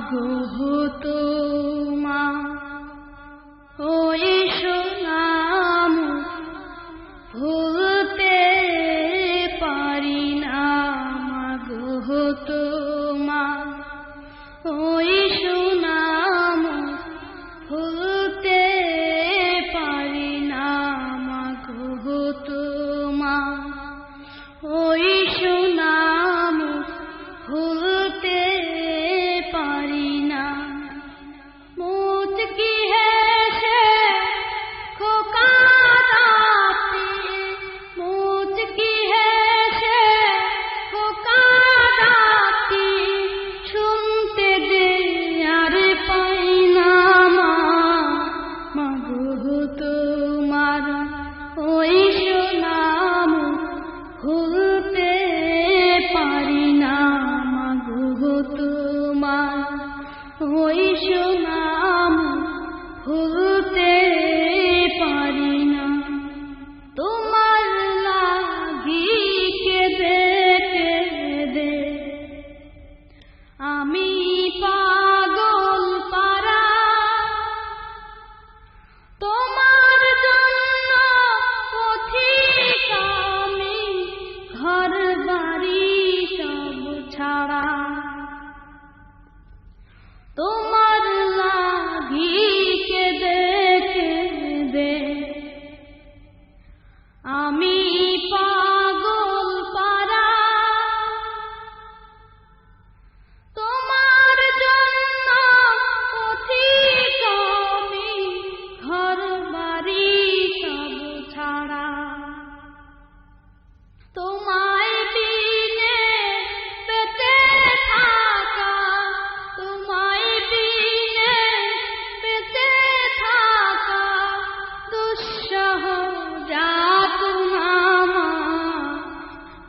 গো তোমা ওই সোনাম ও 我一生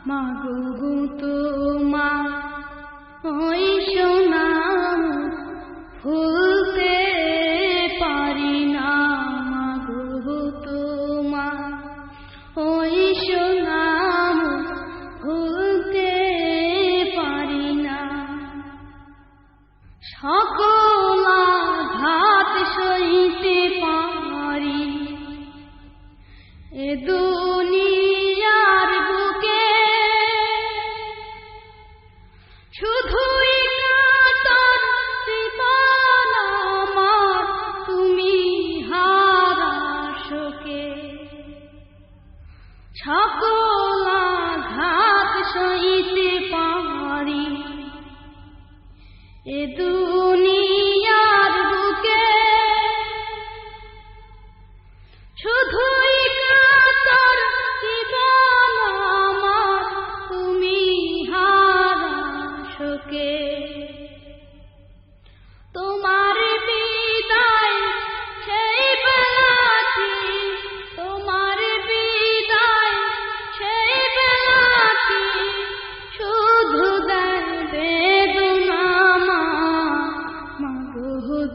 মাগো তোমা, ওই সোনা ভুলতে পারি না। মাগো তোমা, ওই সোনা ভুলতে পারি না। সকল ঘাত সইতে পারি। এ দু সকল আঘাত সইতে পারি। এ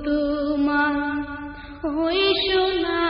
তোমার ওই সোনা